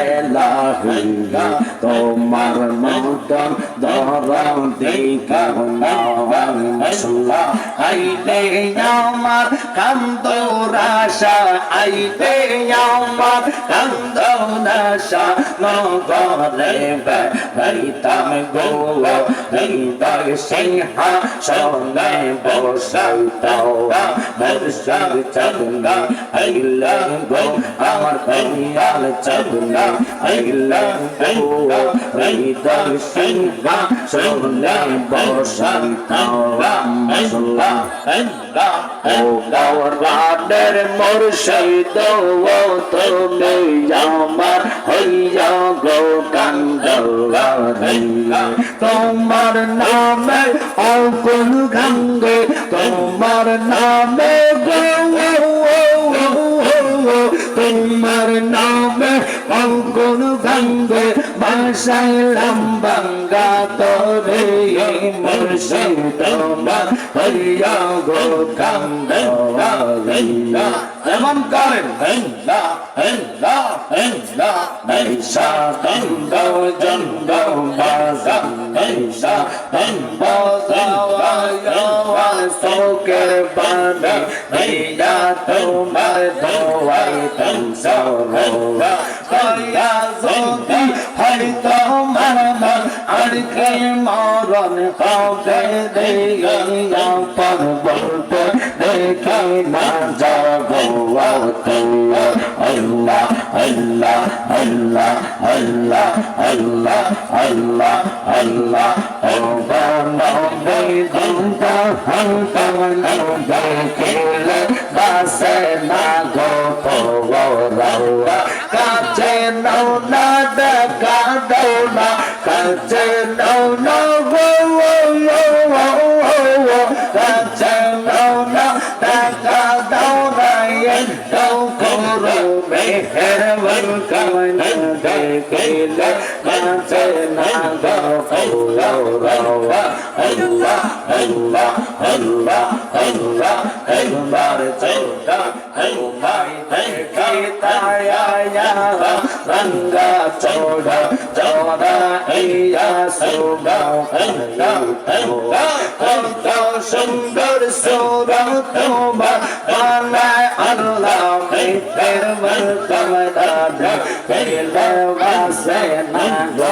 এলাহি তোমার মতন দরদি মশলা আইলে আমার কান্দরাশা আইলে আমার কান্দরাশা নগরে বেড়াইতাম গো হৃদয় সিংহা সোনে বসাইতাও মুর্শিদ চলনা আইলে গো আমার কইয়াল চলনা আইলে গো হৃদয় সিংহা সোনে বসাইতাও মশলা ও গৌরানের মুর্শিদ, ও তুমি আমার হইয়া গো কান্দলারি তোমার নামে অকুল গঙ্গে, তোমার নামে গো তোমার নামে অঙ্কুর গঙ্গে বাসাইলাম বাঙ্গা তোরে মুর্শিদ হইয়া গো কান্দলারি এমন করেন হেন্দা হেন্দা হেন্দা নৈশা শোকের বাণী নৈয়া তোমার দোয়াই তংসরোয়া কয়া যদি হয় তোমার মন আর কে মরণ হবে দেয়া পর্বত দেখে না যাব আল্লাহ আল্লাহ দুটা হন্তা দেখিলে বাসে না গো পৌরা কাছে নৌ না দেখা দৌ না কাছে নৌ না গো কাছে নৌ না দেখা দৌ না দৌ করো মেহরবান কামন দেখিলে কাছে না গো পৌরা আল্লাহ আল্লাহ আল্লাহ ইয়া সুন্দর সুগাও তোমার বানায় আল্লাহ মেঘের মরকমদা দেখলে বাসে না গো পৌরা